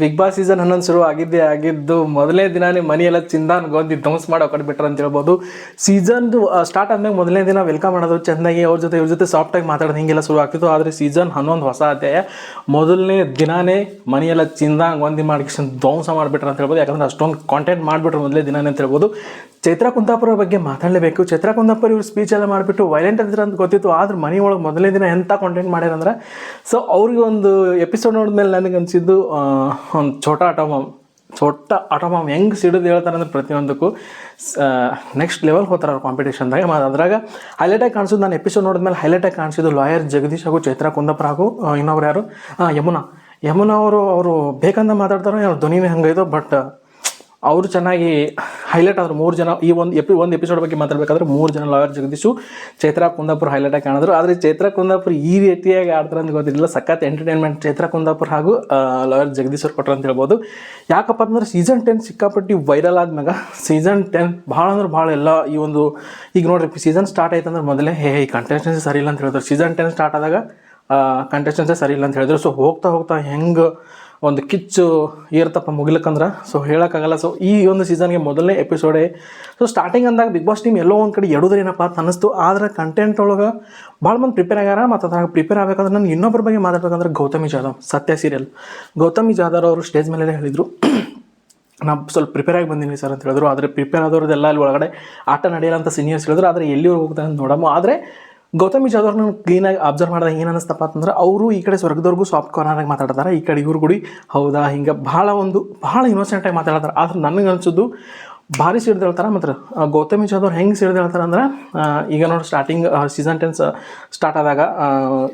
Big boss season ಹನ್ನೊಂದು ಶುರು ಆಗಿದ್ದೇ ಆಗಿದ್ದು, ಮೊದಲನೇ ದಿನಾನೇ ಮನೆಯೆಲ್ಲ ಚಿಂದಾನ್ ಗೊಂದಿ ಧ್ವಂಸ ಮಾಡಿ ಕಡೆ ಬಿಟ್ರು ಅಂತ ಹೇಳ್ಬೋದು. ಸೀಸನ್ದು ಸ್ಟಾರ್ಟ್ ಆದ್ಮೇಲೆ ಮೊದಲನೇ ದಿನ ವೆಲ್ಕಮ್ ಮಾಡೋದು, ಚೆನ್ನಾಗಿ ಅವ್ರ ಜೊತೆ, ಇವ್ರ ಜೊತೆ ಸಾಫ್ಟಾಗಿ ಮಾತಾಡೋದು ಹಿಂಗೆಲ್ಲ ಶುರು ಆಗ್ತಿತ್ತು. ಆದರೆ ಸೀಸನ್ ಹನ್ನೊಂದು ಹೊಸ ಅಧ್ಯಾಯ ಮೊದಲನೇ ದಿನಾನೇ ಮನೆಯೆಲ್ಲ ಚಿಂದಾನ್ ಗೊಂದಿ ಮಾಡಿ ಧ್ವಂಸ ಮಾಡಿಬಿಟ್ರೆ ಅಂತ ಹೇಳ್ಬೋದು. ಯಾಕಂದ್ರೆ ಅಷ್ಟೊಂದು ಕಾಂಟೆಂಟ್ ಮಾಡಿಬಿಟ್ರು ಮೊದಲೇ ದಿನಾನೇ ಅಂತ ಹೇಳ್ಬೋದು. ಚೈತ್ರಾ ಕುಂದಾಪುರ ಬಗ್ಗೆ ಮಾತಾಡಲೇಬೇಕು. ಚೈತ್ರ ಕುಂದಾಪುರ ಇವ್ರು ಸ್ಪೀಚ್ ಎಲ್ಲ ಮಾಡಿಬಿಟ್ಟು ವೈಲೆಂಟ್ ಅಂದ್ರೆ ಅಂತ ಗೊತ್ತಿತ್ತು, ಆದ್ರೆ ಮನೆ ಒಳಗೆ ಮೊದಲನೇ ದಿನ ಎಂಥ ಕಾಂಟೆಂಟ್ ಮಾಡ್ಯಾರಂದ್ರೆ ಸೊ ಅವ್ರಿಗೆ ಒಂದು ಎಪಿಸೋಡ್ ನೋಡಿದ್ಮೇಲೆ ನನಗೆ ಅನಿಸಿದ್ದು ಒಂದು ಛೋಟ ಆಟೋಮಾಮ್ ಛೋಟ ಆಟೋಮಾಮ್ ಹೆಂಗೆ ಸಿಡಿದು ಹೇಳ್ತಾರೆ ಅಂದ್ರೆ ಪ್ರತಿಯೊಂದಕ್ಕೂ ನೆಕ್ಸ್ಟ್ ಲೆವೆಲ್ ಹೋಗ್ತಾರೆ ಅವ್ರು ಕಾಂಪಿಟೇಷನ್ದಾಗ ಮತ್ತು ಅದ್ರಾಗ ಹೈಲೈಟಾಗಿ ಕಾಣಿಸೋದು ನಾನು ಎಪಿಸೋಡ್ ನೋಡಿದ್ಮೇಲೆ ಹೈಲೈಟಾಗಿ ಕಾಣಿಸಿದ್ದು ಲಾಯರ್ ಜಗದೀಶ್ ಹಾಗೂ ಚೈತ್ರಾ ಕುಂದಾಪುರ ಹಾಗೂ ಇನ್ನೊಬ್ರು ಯಾರು? ಯಮುನಾ. ಯಮುನಾ ಅವರು ಅವರು ಬೇಕಂತ ಮಾತಾಡ್ತಾರೆ ಅವ್ರ ಧ್ವನಿನೇ ಹಂಗೈತೋ ಬಟ್ ಅವರು ಚೆನ್ನಾಗಿ ಹೈಲೈಟ್ ಆದರು. ಮೂರು ಜನ ಈ ಒಂದು ಎಪಿ ಒಂದು ಎಪಿಸೋಡ್ ಬಗ್ಗೆ ಮಾತಾಡಬೇಕಾದ್ರೆ ಮೂರು ಜನ ಲಾಯರ್ ಜಗದೀಶು, ಚೈತ್ರಾ, ಕುಂದಾಪುರ ಹೈಲೈಟ್ ಆಗಿ ಕಾಣಿದ್ರು. ಆದರೆ ಚೈತ್ರಾ, ಕುಂದಾಪುರ ಈ ರೀತಿಯಾಗಿ ಆಡ್ತಾರೆ ಅಂತ ಗೊತ್ತಿರಲಿಲ್ಲ. ಸಖತ್ ಎಂಟರ್ಟೈನ್ಮೆಂಟ್ ಚೈತ್ರಾ, ಕುಂದಾಪುರ ಹಾಗೂ ಲಾಯರ್ ಜಗದೀಶ್ ಅವ್ರು ಕೊಟ್ಟರು ಅಂತ ಹೇಳ್ಬೋದು. ಯಾಕಪ್ಪ ಅಂದ್ರೆ ಸೀಸನ್ ಟೆನ್ ಸಿಕ್ಕಾಪಟ್ಟಿ ವೈರಲ್ ಆದ್ಮ್ಯಾಗ ಸೀಸನ್ ಟೆನ್ ಭಾಳ ಅಂದ್ರೆ ಭಾಳ ಎಲ್ಲ ಈ ಒಂದು, ಈಗ ನೋಡ್ರಿ ಸೀಸನ್ ಸ್ಟಾರ್ಟ್ ಆಯ್ತು ಅಂದ್ರೆ ಮೊದಲೇ, ಹೇ ಈ ಕಂಟೆಸ್ಟೆನ್ಸಿ ಸರಿ ಇಲ್ಲ ಅಂತ ಹೇಳಿದ್ರು. ಸೀಸನ್ ಟೆನ್ ಸ್ಟಾರ್ಟ್ ಆದಾಗ ಕಂಟೆಸ್ಟೆನ್ಸೇ ಸರಿ ಇಲ್ಲ ಅಂತ ಹೇಳಿದ್ರು. ಸೊ ಹೋಗ್ತಾ ಹೋಗ್ತಾ ಹೆಂಗೆ ಒಂದು ಕಿಚ್ಚು ಏರ್ತಪ್ಪ ಮುಗಿಲಕ್ಕಂದ್ರೆ ಸೊ ಹೇಳೋಕ್ಕಾಗಲ್ಲ. ಸೊ ಈ ಒಂದು ಸೀಸನ್ಗೆ ಮೊದಲನೇ ಎಪಿಸೋಡೇ ಸೊ ಸ್ಟಾರ್ಟಿಂಗ್ ಅಂದಾಗ ಬಿಗ್ ಬಾಸ್ ಟೀಮ್ ಎಲ್ಲೋ ಒಂದು ಕಡೆ ಎಡೋದ್ರೇನಪ್ಪ ಅಂತ ಅನ್ನಿಸ್ತು. ಆದ್ರೆ ಕಂಟೆಂಟ್ ಒಳಗೆ ಭಾಳ ಮಂದಿ ಪ್ರಿಪೇರ್ ಆಗ್ಯಾರ ಮತ್ತು ಅದ್ರಾಗ ಪ್ರಿಪೇರ್ ಆಗಬೇಕಂದ್ರೆ ನಾನು ಇನ್ನೊಬ್ಬರ ಬಗ್ಗೆ ಮಾತಾಡ್ಬೇಕಂದ್ರೆ ಗೌತಮಿ ಜಾಧವ್, ಸತ್ಯ ಸೀರಿಯಲ್ ಗೌತಮಿ ಜಾಧವ್ ಅವರು ಸ್ಟೇಜ್ ಮೇಲೆ ಹೇಳಿದರು. ನಾವು ಸ್ವಲ್ಪ ಪ್ರಿಪೇರ್ ಆಗಿ ಬಂದೀನಿ ಸರ್ ಅಂತ ಹೇಳಿದ್ರು. ಆದರೆ ಪ್ರಿಪೇರ್ ಆದವ್ರದ್ದೆಲ್ಲ ಅಲ್ಲಿ ಒಳಗಡೆ ಆಟ ನಡೆಯಲ್ಲ ಅಂತ ಸೀನಿಯರ್ಸ್ ಹೇಳಿದ್ರು. ಆದರೆ ಎಲ್ಲಿವರೆಗೆ ಹೋಗ್ತಾರೆ ಅಂತ ನೋಡಮ್ಮ. ಆದರೆ ಗೌತಮಿ ಜಾಧವ್ ನಾನು ಕ್ಲೀನಾಗಿ ಅಬ್ಸರ್ವ್ ಮಾಡಿದಾಗ ಏನು ಅನಿಸ್ತಪ್ಪ ಅಂತಂದ್ರೆ ಅವರು ಈ ಕಡೆ ಸ್ವರ್ಗದವ್ರಿಗೂ ಸಾಫ್ಟ್ ಕಾರ್ನರಾಗಿ ಮಾತಾಡ್ತಾರೆ, ಈ ಕಡೆ ಇವ್ರು ಗುಡಿ. ಹೌದಾ, ಹಿಂಗೆ ಭಾಳ ಒಂದು ಭಾಳ ಇನ್ನೋಸೆಂಟಾಗಿ ಮಾತಾಡ್ತಾರೆ. ಆದ್ರೆ ನನಗೆ ಅನ್ಸೋದು ಭಾರಿ ಸಿಡ್ದೇಳ್ತಾರೆ ಮತ್ತು ಗೌತಮಿ ಜಾಧವ್ ಹೆಂಗೆ ಸಿಡ್ದೇಳ್ತಾರೆ ಅಂದ್ರೆ ಈಗ ನೋಡಿ ಸ್ಟಾರ್ಟಿಂಗ್ ಸೀಸನ್ ಟೆನ್ಸ್ ಸ್ಟಾರ್ಟ್ ಆದಾಗ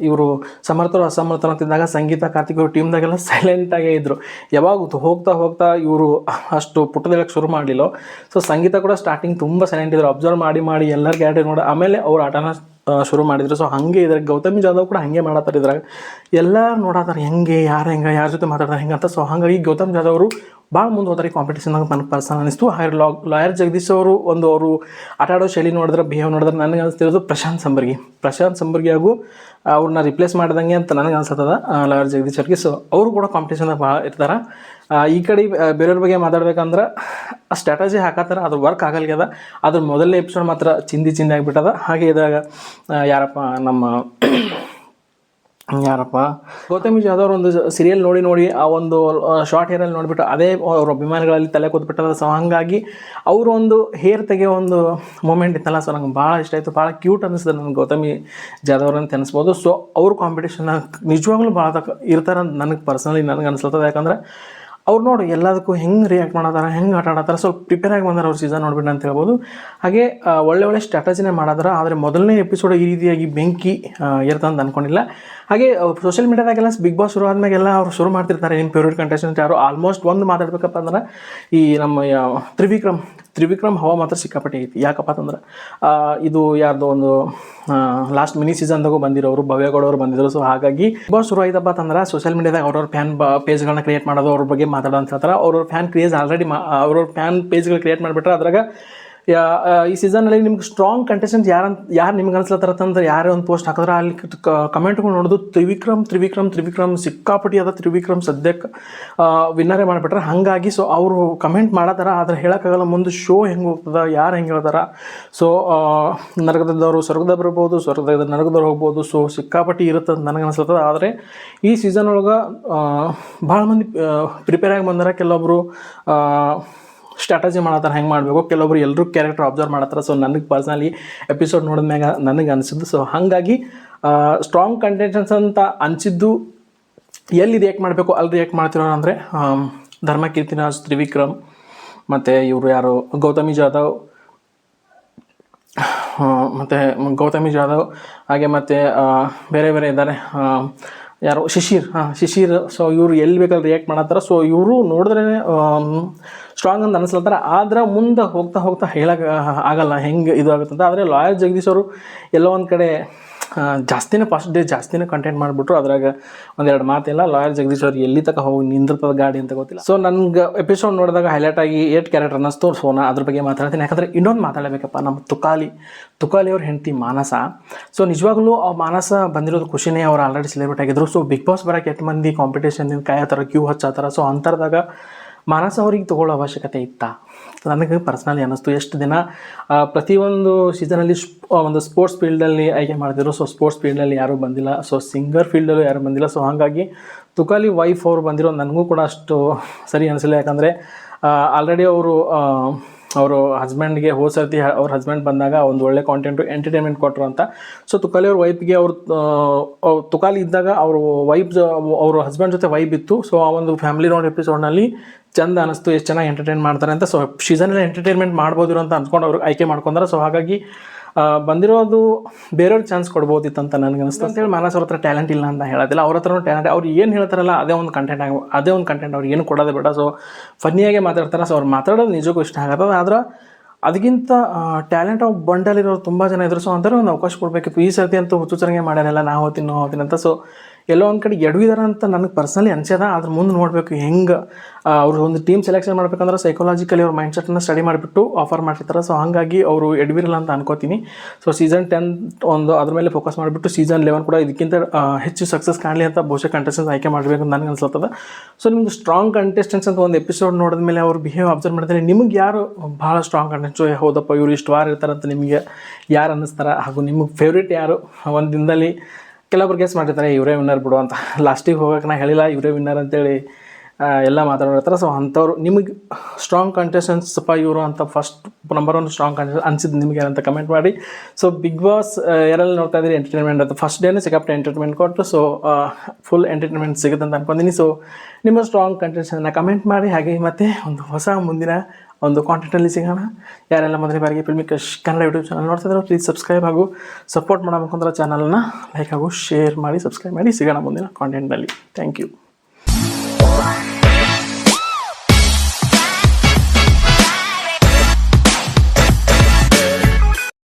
ಇವರು ಸಮರ್ಥರು ಅಸಮರ್ಥರು ಅಂತಿದ್ದಾಗ ಸಂಗೀತ, ಕಾರ್ತಿಕ್ ಅವರು ಟೀಮ್ದಾಗೆಲ್ಲ ಸೈಲೆಂಟಾಗೇ ಇದ್ದರು ಯಾವಾಗ ಹೋಗ್ತಾ ಹೋಗ್ತಾ ಇವರು ಅಷ್ಟು ಪುಟ್ಟದೇಳಕ್ಕೆ ಶುರು ಮಾಡಲಿಲ್ಲ. ಸೊ ಸಂಗೀತ ಕೂಡ ಸ್ಟಾರ್ಟಿಂಗ್ ತುಂಬ ಸೈಲೆಂಟ್ ಇದ್ದರು ಅಬ್ಸರ್ವ್ ಮಾಡಿ ಮಾಡಿ ಎಲ್ಲರಿಗೆ ಆಟ ನೋಡಿ. ಆಮೇಲೆ ಅವ್ರ ಆಟನ ಶುರು ಮಾಡಿದ್ರು. ಸೊ ಹಾಗೆ ಇದ್ರಾಗ ಗೌತಮಿ ಜಾಧವ್ ಕೂಡ ಹಂಗೆ ಮಾಡತ್ತಾರೆ ಇದ್ರಾಗ. ಎಲ್ಲ ನೋಡತ್ತಾರೆ ಹೆಂಗೆ, ಯಾರು ಹೆಂಗೆ, ಯಾರ ಜೊತೆ ಮಾತಾಡ್ತಾರೆ ಹೆಂಗೆ ಅಂತ ಸೊ ಹಾಗಾಗಿ ಗೌತಮ್ ಜಾಧವ್ ಅವರು ಭಾಳ ಮುಂದೆ ಹೋದ್ರೆ ಕಾಂಪಿಟೇಷನ್ದಾಗ ನನಗೆ ಪರ್ಸನ್ ಅನಿಸ್ತು. ಹಾಗೆ ಲಾ ಲಾಯರ್ ಜಗದೀಶ್ ಅವರು ಒಂದು ಅವರು ಆಟ ಆಡೋ ಶೈಲಿ ನೋಡಿದ್ರೆ ಬಿಹೇವ್ ನೋಡಿದ್ರೆ ನನಗೆ ಅನಿಸ್ತಿರೋದು ಪ್ರಶಾಂತ್ ಸಂಬರ್ಗಿ. ಪ್ರಶಾಂತ್ ಸಂಬರ್ಗಿ ಹಾಗೂ ಅವ್ರನ್ನ ರಿಪ್ಲೇಸ್ ಮಾಡ್ದಂಗೆ ಅಂತ ನನಗೆ ಅನ್ಸತ್ತದ ಲಾಯರ್ ಜಗದೀಶ್ ಅವ್ರಿಗೆ. ಸೊ ಅವರು ಕೂಡ ಕಾಂಪಿಟೇಷನ್ದಾಗ ಭಾಳ ಇರ್ತಾರೆ. ಈ ಕಡೆ ಬೇರೆಯವ್ರ ಬಗ್ಗೆ ಮಾತಾಡ್ಬೇಕಂದ್ರೆ, ಆ ಸ್ಟ್ರಾಟಜಿ ಹಾಕತ್ತಾರ ಅದು ವರ್ಕ್ ಆಗಲ್ಗ್ಯದ. ಅದ್ರ ಮೊದಲನೇ ಎಪಿಸೋಡ್ ಮಾತ್ರ ಚಿಂದಿ ಚಿಂದಿ ಆಗಿಬಿಟ್ಟದ. ಹಾಗೆ ಇದಾಗ ಯಾರಪ್ಪ, ನಮ್ಮ ಯಾರಪ್ಪ, ಗೌತಮಿ ಜಾಧವ್ ಒಂದು ಸೀರಿಯಲ್ ನೋಡಿ ನೋಡಿ, ಆ ಒಂದು ಶಾರ್ಟ್ ಹೇರಲ್ಲಿ ನೋಡಿಬಿಟ್ಟು ಅದೇ ಅವ್ರ ಅಭಿಮಾನಿಗಳಲ್ಲಿ ತಲೆ ಕೂತ್ಬಿಟ್ಟದ. ಸೊ ಹಾಗಾಗಿ ಅವರೊಂದು ಹೇರ್ ತೆಗೆಯೋ ಒಂದು ಮೂಮೆಂಟ್ ಇತ್ತಲ್ಲ. ಸೊ ನಂಗೆ ಭಾಳ ಇಷ್ಟ ಆಯಿತು. ಭಾಳ ಕ್ಯೂಟ್ ಅನ್ನಿಸ್ತದೆ ನನಗೆ ಗೌತಮಿ ಜಾಧವ್ ಅಂತ ಅನಿಸ್ಬೋದು ಸೊ ಅವ್ರ ಕಾಂಪಿಟೇಷನ್ ನಿಜವಾಗ್ಲೂ ಭಾಳ ತಕ್ಕ ಇರ್ತಾರೆ ಅಂತ ನನಗೆ ಪರ್ಸನಲಿ ನನಗೆ ಅನಿಸ್ಲತ್ತದ. ಯಾಕಂದ್ರೆ ಅವ್ರು ನೋಡಿ, ಎಲ್ಲದಕ್ಕೂ ಹೆಂಗೆ ರಿಯಾಕ್ಟ್ ಮಾಡತ್ತಾರ, ಹೆಂಗೆ ಆಟ ಆಡತ್ತಾರ. ಸ್ವಲ್ಪ ಪ್ರಿಪೇರ್ ಆಗಿ ಬಂದಾರ ಅವ್ರು ಸೀಸನ್ ನೋಡ್ಬಿಟ್ಟು ಅಂತ ಹೇಳ್ಬೋದು. ಹಾಗೆ ಒಳ್ಳೆ ಒಳ್ಳೆ ಸ್ಟ್ರಾಟಜಿನೇ ಮಾಡಿದ್ರೆ ಆದರೆ ಮೊದಲನೇ ಎಪಿಸೋಡ್ ಈ ರೀತಿಯಾಗಿ ಬೆಂಕಿ ಇರ್ತಂತ ಅಂದ್ಕೊಂಡಿಲ್ಲ ಹಾಗೆ ಸೋಷಿಯಲ್ ಮೀಡಿಯಾದಾಗೆಲ್ಲ ಬಿಗ್ ಬಾಸ್ ಶುರು ಆದಮೇಲೆಲ್ಲ ಅವ್ರು ಶುರು ಮಾಡ್ತಿರ್ತಾರೆ ನಿಮ್ಮ ಫೇವ್ರೇಟ್ ಕಂಟೆಸ್ಟೆಂಟ್ ಯಾರು ಆಲ್ಮೋಸ್ಟ್ ಒಂದು ಮಾತಾಡ್ಬೇಕಪ್ಪ ಅಂದ್ರೆ, ಈ ನಮ್ಮ ತ್ರಿವಿಕ್ರಮ್ ತ್ರಿವಿಕ್ರಮ್ ಹವಾ ಮಾತ್ರ ಸಿಕ್ಕಾಪಟ್ಟೆ ಐತಿ. ಯಾಕಪ್ಪ ಅಂತಂದ್ರೆ ಇದು ಯಾರ್ದು ಒಂದು ಲಾಸ್ಟ್ ಮಿನಿ ಸೀಸನ್ದಾಗೂ ಬಂದಿರೋರು ಭವ್ಯಗೌಡ ಅವರು ಬಂದಿದ್ರು. ಸೊ ಹಾಗಾಗಿ ತುಂಬ ಶುರು ಆಯ್ತಪ್ಪ ಅಂತಂದ್ರೆ ಸೋಷಿಯಲ್ ಮೀಡಿಯಾದಾಗ ಅವ್ರವ್ರ ಫ್ಯಾನ್ ಪೇಜ್ಗಳನ್ನ ಕ್ರಿಯೇಟ್ ಮಾಡೋದು, ಅವ್ರ ಬಗ್ಗೆ ಮಾತಾಡೋ ಅಂತ ಹೇಳ್ತಾರೆ. ಅವ್ರವ್ರ ಫ್ಯಾನ್ ಕ್ರೇಜ್ ಆಲ್ರೆಡಿ ಮಾ ಅವ್ರವ್ರ ಫ್ಯಾನ್ ಪೇಜ್ಗಳು ಕ್ರಿಯೇಟ್ ಮಾಡಿಬಿಟ್ರೆ ಅದ್ರಾಗ ಈ ಸೀಸನಲ್ಲಿ ನಿಮ್ಗೆ ಸ್ಟ್ರಾಂಗ್ ಕಂಟೆಸ್ಟೆಂಟ್ ಯಾರಂತ, ಯಾರು ನಿಮ್ಗೆ ಅನ್ಸ್ಲತ್ತಾರ ಅಂತಂದ್ರೆ ಯಾರೇ ಒಂದು ಪೋಸ್ಟ್ ಹಾಕಿದ್ರೆ ಅಲ್ಲಿ ಕಮೆಂಟ್ಗಳು ನೋಡೋದು ತ್ರಿವಿಕ್ರಮ್ ತ್ರಿವಿಕ್ರಮ್ ತ್ರಿವಿಕ್ರಮ್, ಸಿಕ್ಕಾಪಟ್ಟಿ ಅದ ತ್ರಿವಿಕ್ರಮ್ ಸದ್ಯಕ್ಕೆ ವಿನ್ನರೇ ಮಾಡಿಬಿಟ್ರೆ. ಹಾಗಾಗಿ ಸೊ ಅವರು ಕಮೆಂಟ್ ಮಾಡತ್ತಾರ ಆದ್ರೆ ಹೇಳೋಕ್ಕಾಗಲ್ಲ ಮುಂದೆ ಶೋ ಹೆಂಗೆ ಹೋಗ್ತದ, ಯಾರು ಹೆಂಗೆ ಹೇಳ್ತಾರ. ಸೊ ನರಗದವರು ಸ್ವರ್ಗದ ಬರ್ಬೋದು ಸ್ವರ್ಗದ ನರಗದವ್ರು ಹೋಗ್ಬೋದು ಸೊ ಸಿಕ್ಕಾಪಟ್ಟಿ ಇರುತ್ತೆ ಅಂತ ನನಗೆ ಅನ್ಸ್ಲತ್ತದ. ಆದರೆ ಈ ಸೀಸನ್ ಒಳಗೆ ಭಾಳ ಮಂದಿ ಪ್ರಿಪೇರ್ ಆಗಿ ಬಂದಾರ. ಕೆಲವೊಬ್ಬರು ಸ್ಟ್ರಾಟಜಿ ಮಾಡತ್ತಾರ ಹೆಂಗೆ ಮಾಡಬೇಕು? ಕೆಲವೊಬ್ರು ಎಲ್ಲರೂ ಕ್ಯಾರೆಕ್ಟರ್ ಅಬ್ಸರ್ವ್ ಮಾಡತ್ತಾರ. ಸೊ ನನಗೆ ಪರ್ಸ್ನಲಿ ಎಪಿಸೋಡ್ ನೋಡಿದ್ಮ್ಯಾಗ ನನಗೆ ಅನಿಸಿದ್ದು ಸೊ ಹಾಗಾಗಿ ಸ್ಟ್ರಾಂಗ್ ಕಂಟೆಂಟೆನ್ಸ್ ಅಂತ ಅನಿಸಿದ್ದು ಎಲ್ಲಿ ರಿಯಾಕ್ಟ್ ಮಾಡಬೇಕು, ಅಲ್ಲಿ ರಿಯಾಕ್ಟ್ ಮಾಡ್ತಿರೋ ಅಂದರೆ ಧರ್ಮ ಕೀರ್ತಿರಾಜ್ ತ್ರಿವಿಕ್ರಮ್, ಮತ್ತು ಇವರು ಯಾರು? ಗೌತಮಿ ಜಾಧವ್. ಮತ್ತು ಗೌತಮಿ ಜಾಧವ್, ಹಾಗೆ ಮತ್ತು ಬೇರೆ ಬೇರೆ ಇದ್ದಾರೆ. ಯಾರು? ಶಿಶಿರ್. ಹಾಂ, ಶಿಶಿರ್. ಸೊ ಇವರು ಎಲ್ಲಿ ಬೇಕಾದ್ರೆ ರಿಯಾಕ್ಟ್ ಮಾಡತ್ತಾರ. ಸೊ ಇವರು ನೋಡಿದ್ರೆ ಸ್ಟ್ರಾಂಗ್ ಅಂತ ಅನಿಸ್ಲತ್ತಾರ. ಆದ್ರೆ ಮುಂದೆ ಹೋಗ್ತಾ ಹೋಗ್ತಾ ಹೇಳಕ್ಕೆ ಆಗಲ್ಲ. ಹೆಂಗೆ ಇದು ಆಗುತ್ತಂತ. ಆದರೆ ಲಾಯರ್ ಜಗದೀಶ್ ಅವರು ಎಲ್ಲೋ ಒಂದು ಕಡೆ ಜಾಸ್ತಿನೇ ಫಸ್ಟ್ ಡೇ ಜಾಸ್ತಿನೇ ಕಂಟೆಂಟ್ ಮಾಡಿಬಿಟ್ರು. ಅದ್ರಾಗ ಒಂದೆರಡು ಮಾತಿಲ್ಲ ಲಾಯರ್ ಜಗದೀಶ್ ಅವ್ರಿಗೆ ಎಲ್ಲಿ ತಕ ಹೋಗಿ ನಿಂದಿರ್ತದ ಗಾಡಿ ಅಂತ ಗೊತ್ತಿಲ್ಲ. ಸೊ ನನ್ಗೆ ಎಪಿಸೋಡ್ ನೋಡಿದಾಗ ಹೈಲೈಟ್ ಆಗಿ ಏಟ್ ಕ್ಯಾರೆಕ್ಟರ್ ಅನ್ನಿಸ್ತು ಫೋನ ಅದ್ರ ಬಗ್ಗೆ ಮಾತಾಡ್ತೀನಿ. ಯಾಕಂದರೆ ಇನ್ನೊಂದು ಮಾತಾಡಬೇಕಪ್ಪ, ನಮ್ಮ ತುಕಾಲಿ. ತುಕಾಲಿ ಅವ್ರ ಹೆಂಡತಿ ಮಾನಸ. ಸೊ ನಿಜವಾಗ್ಲೂ ಆ ಮಾನಸ ಬಂದಿರೋದು ಖುಷಿನೇ ಅವ್ರು ಆಲ್ರೆಡಿ ಸೆಲೆಬ್ರೇಟ್ ಆಗಿದ್ರು. ಸೊ ಬಿಗ್ ಬಾಸ್ ಬರೋಕೆ ಎಷ್ಟು ಮಂದಿ ಕಾಂಪಿಟೇಷನ್ ಕಾಯತ್ತಾರ ಕ್ಯೂ ಹಚ್ಚತ್ತಾರ ಸೊ ಅಂಥರ್ದಾಗ ಮಾನಸ ಅವ್ರಿಗೆ ತಗೊಳ್ಳೋ ಅವಶ್ಯಕತೆ ಇತ್ತಾ? ನನಗೆ ಪರ್ಸ್ನಲಿ ಅನ್ನಿಸ್ತು. ಎಷ್ಟು ದಿನ ಪ್ರತಿಯೊಂದು ಸೀಸನಲ್ಲಿ ಒಂದು ಸ್ಪೋರ್ಟ್ಸ್ ಫೀಲ್ಡಲ್ಲಿ ಆಯ್ಕೆ ಮಾಡಿದ್ರು ಸೊ ಸ್ಪೋರ್ಟ್ಸ್ ಫೀಲ್ಡಲ್ಲಿ ಯಾರೂ ಬಂದಿಲ್ಲ. ಸೊ ಸಿಂಗರ್ ಫೀಲ್ಡಲ್ಲೂ ಯಾರೂ ಬಂದಿಲ್ಲ. ಸೊ ಹಾಗಾಗಿ ತುಕಾಲಿ ವೈಫ್ ಅವರು ಬಂದಿರೋ ನನಗೂ ಕೂಡ ಅಷ್ಟು ಸರಿ ಅನಿಸಿಲ್ಲ. ಯಾಕಂದರೆ ಆಲ್ರೆಡಿ ಅವರು ಅವರು ಹಸ್ಬೆಂಡ್ಗೆ ಹೋದ ಸರ್ತಿ ಅವ್ರ ಹಸ್ಬೆಂಡ್ ಬಂದಾಗ ಒಂದು ಒಳ್ಳೆ ಕಾಂಟೆಂಟು ಎಂಟರ್ಟೈನ್ಮೆಂಟ್ ಕೊಟ್ಟರು ಅಂತ. ಸೊ ತುಕಾಲಿ ಅವ್ರ ವೈಫ್ಗೆ ಅವ್ರ ತುಕಾಲಿ ಇದ್ದಾಗ ಅವ್ರ ವೈಫ್ ಅವ್ರ ಹಸ್ಬೆಂಡ್ ಜೊತೆ ವೈಬ್ ಇತ್ತು. ಸೊ ಆ ಒಂದು ಫ್ಯಾಮಿಲಿ ರೌಂಡ್ ಎಪಿಸೋಡ್ನಲ್ಲಿ ಚಂದ ಅನಿಸ್ತು, ಎಷ್ಟು ಚೆನ್ನಾಗಿ ಎಂಟರ್ಟೈನ್ ಮಾಡ್ತಾರೆ ಅಂತ. ಸೊ ಸೀಸನಲ್ಲಿ ಎಂಟರ್ಟೈನ್ಮೆಂಟ್ ಮಾಡ್ಬೋದು ಅಂತ ಅಂದ್ಕೊಂಡು ಅವ್ರು ಆಯ್ಕೆ ಮಾಡ್ಕೊಂಡ್ರೆ. ಸೊ ಹಾಗಾಗಿ ಬಂದಿರೋದು ಬೇರೆಯವ್ರಿಗೆ ಚಾನ್ಸ್ ಕೊಡ್ಬೋದಿತ್ತು ಅಂತ ನನಗೆ ಅನಿಸ್ತು. ಅಂತೇಳಿ ಮಾನಸ್ ಅವ್ರ ಹತ್ರ ಟ್ಯಾಲೆಂಟ್ ಇಲ್ಲ ಅಂತ ಹೇಳೋದಿಲ್ಲ. ಅವ್ರ ಹತ್ರ ಟ್ಯಾಲೆಂಟ್ ಅವ್ರು ಏನು ಹೇಳ್ತಾರಲ್ಲ, ಅದೇ ಒಂದು ಕಂಟೆಂಟ್ ಆಗಿ ಅದೇ ಒಂದು ಕಂಟೆಂಟ್ ಅವ್ರು ಏನು ಕೊಡೋದೇ ಬೇಡ. ಸೊ ಫನ್ನಿಯಾಗೆ ಮಾತಾಡ್ತಾರೆ. ಸೊ ಅವ್ರು ಮಾತಾಡೋದು ನಿಜಕ್ಕೂ ಇಷ್ಟ ಆಗತ್ತದ ಆದ್ರೆ ಅದಕ್ಕಿಂತ ಟ್ಯಾಲೆಂಟ್ ಆಫ್ ಬಂಡಲಿರೋರು ತುಂಬ ಜನ ಇದ್ರು. ಸೊ ಅಂತಾರೆ ಒಂದು ಅವಕಾಶ ಕೊಡಬೇಕಿತ್ತು. ಈ ಸರ್ತಿ ಅಂತೂ ಹುಚ್ಚುಚ್ಚರಂಗೆ ಮಾಡ್ಯಾರಲ್ಲ ನಾ ಹೋಗ್ತೀನಿ ನಾವು ಹೋಗ್ತೀನಿ ಅಂತ. ಸೊ ಎಲ್ಲೋ ಒಂದು ಕಡೆ ಎಡವಿದಾರ ಅಂತ ನನಗೆ ಪರ್ಸನಲಿ ಅನ್ಸ್ಯದ ಅದ್ರ ಮುಂದೆ ನೋಡಬೇಕು ಹೆಂಗೆ ಅವರು ಒಂದು ಟೀಮ್ ಸೆಲೆಕ್ಷನ್ ಮಾಡ್ಬೇಕಂದ್ರೆ ಸೈಕಾಲಜಿಕಲಿ ಅವ್ರ ಮೈಂಡ್ ಸೆಟ್ನ ಸ್ಟಡಿ ಮಾಡಿಬಿಟ್ಟು ಆಫರ್ ಮಾಡ್ತಿರ್ತಾರೆ. ಸೊ ಹಾಗಾಗಿ ಅವರು ಎಡವಿರಲ್ಲ ಅಂತ ಅನ್ಕೋತೀನಿ. ಸೊ ಸೀಸನ್ ಟೆನ್ ಒಂದು ಅದ್ರ ಮೇಲೆ ಫೋಕಸ್ ಮಾಡಿಬಿಟ್ಟು ಸೀಸನ್ ಲೆವೆನ್ ಕೂಡ ಇದಕ್ಕಿಂತ ಹೆಚ್ಚು ಸಕ್ಸಸ್ ಕಾಣಲಿ ಅಂತ ಬಹುಶಃ ಕಂಟೆಸ್ಟೆನ್ಸ್ ಆಯ್ಕೆ ಮಾಡಬೇಕು ಅಂತ ನನಗೆ ಅನ್ಸತ್ತದ. ಸೊ ನಿಮ್ಗೆ ಸ್ಟ್ರಾಂಗ್ ಕಂಟೆಸ್ಟೆನ್ಸ್ ಅಂತ ಒಂದು ಎಪಿಸೋಡ್ ನೋಡಿದ ಮೇಲೆ ಅವ್ರು ಬಿಹೇವ್ ಅಬ್ಸರ್ವ್ ಮಾಡಿದ್ರೆ ನಿಮಗೆ ಯಾರು ಭಾಳ ಸ್ಟ್ರಾಂಗ್ ಕಂಟೆಂಟ್ಸು ಹೌದಪ್ಪ, ಇವರು ಇಷ್ಟು ವಾರ ಇರ್ತಾರಂತ ನಿಮಗೆ ಯಾರು ಅನ್ನಿಸ್ತಾರೆ? ಹಾಗೂ ನಿಮಗೆ ಫೇವ್ರೇಟ್ ಯಾರು? ಒಂದು ದಿನದಲ್ಲಿ ಕೆಲವೊಬ್ರು ಗೆಸ್ ಮಾಡಿರ್ತಾರೆ ಇವರೇ ವಿನ್ನರ್ ಬಿಡು ಅಂತ. ಲಾಸ್ಟಿಗೆ ಹೋಗಕ್ಕೆ ನಾ ಹೇಳಿಲ್ಲ, ಇವರೇ ವಿನ್ನರ್ ಅಂತೇಳಿ ಎಲ್ಲ ಮಾತಾಡಿರ್ತಾರೆ ಸೊ ಅಂಥವ್ರು, ನಿಮಗೆ ಸ್ಟ್ರಾಂಗ್ ಕಂಟೆಸ್ಟೆಂಟ್ಸ್ ಸ್ವಲ್ಪ ಇವರು ಅಂತ first number one strong contest ಅನಿಸಿದ್ದು ನಿಮಗೆ ಅಂತ ಕಮೆಂಟ್ ಮಾಡಿ. ಸೊ ಬಿಗ್ ಬಾಸ್ ಯಾರೆಲ್ಲ ನೋಡ್ತಾ ಇದ್ದೀರಿ ಎಂಟರ್ಟೈನ್ಮೆಂಟ್ ಅಂತ ಫಸ್ಟ್ ಡೇನೇ ಸಿಕ್ಕಾಪಟ್ಟೆ ಎಂಟರ್ಟೈನ್ಮೆಂಟ್ ಕೊಟ್ಟು ಸೊ ಫುಲ್ ಎಂಟರ್ಟೈನ್ಮೆಂಟ್ ಸಿಗುತ್ತೆ ಅಂತ ಅನ್ಕೊಂಡಿನಿ ಸೊ ನಿಮ್ಮ ಸ್ಟ್ರಾಂಗ್ ಕಂಟೆಸ್ಟೆಂಟ್ನ ಕಮೆಂಟ್ ಮಾಡಿ, ಹಾಗೆ ಮತ್ತೆ ಒಂದು ಹೊಸ ಮುಂದಿನ ಒಂದು ಕಾಂಟೆಂಟಲ್ಲಿ ಸಿಗೋಣ. ಯಾರೆಲ್ಲ ಮೊದಲನೇ ಬಾರಿಗೆ ಫಿಲ್ಮಿ ಕನ್ನಡ ಯೂಟ್ಯೂಬ್ ಚಾನಲ್ ನೋಡ್ತಿದ್ರು ಪ್ಲೀಸ್ ಸಬ್ಸ್ಕ್ರೈಬ್ ಹಾಗೂ ಸಪೋರ್ಟ್ ಮಾಡಬೇಕಂದ್ರೆ ಚಾನಲ್ನ ಲೈಕ್ ಹಾಗೂ ಶೇರ್ ಮಾಡಿ ಸಬ್ಸ್ಕ್ರೈಬ್ ಮಾಡಿ, ಸಿಗೋಣ ಮುಂದಿನ ಕಾಂಟೆಂಟ್ನಲ್ಲಿ ಥ್ಯಾಂಕ್ ಯು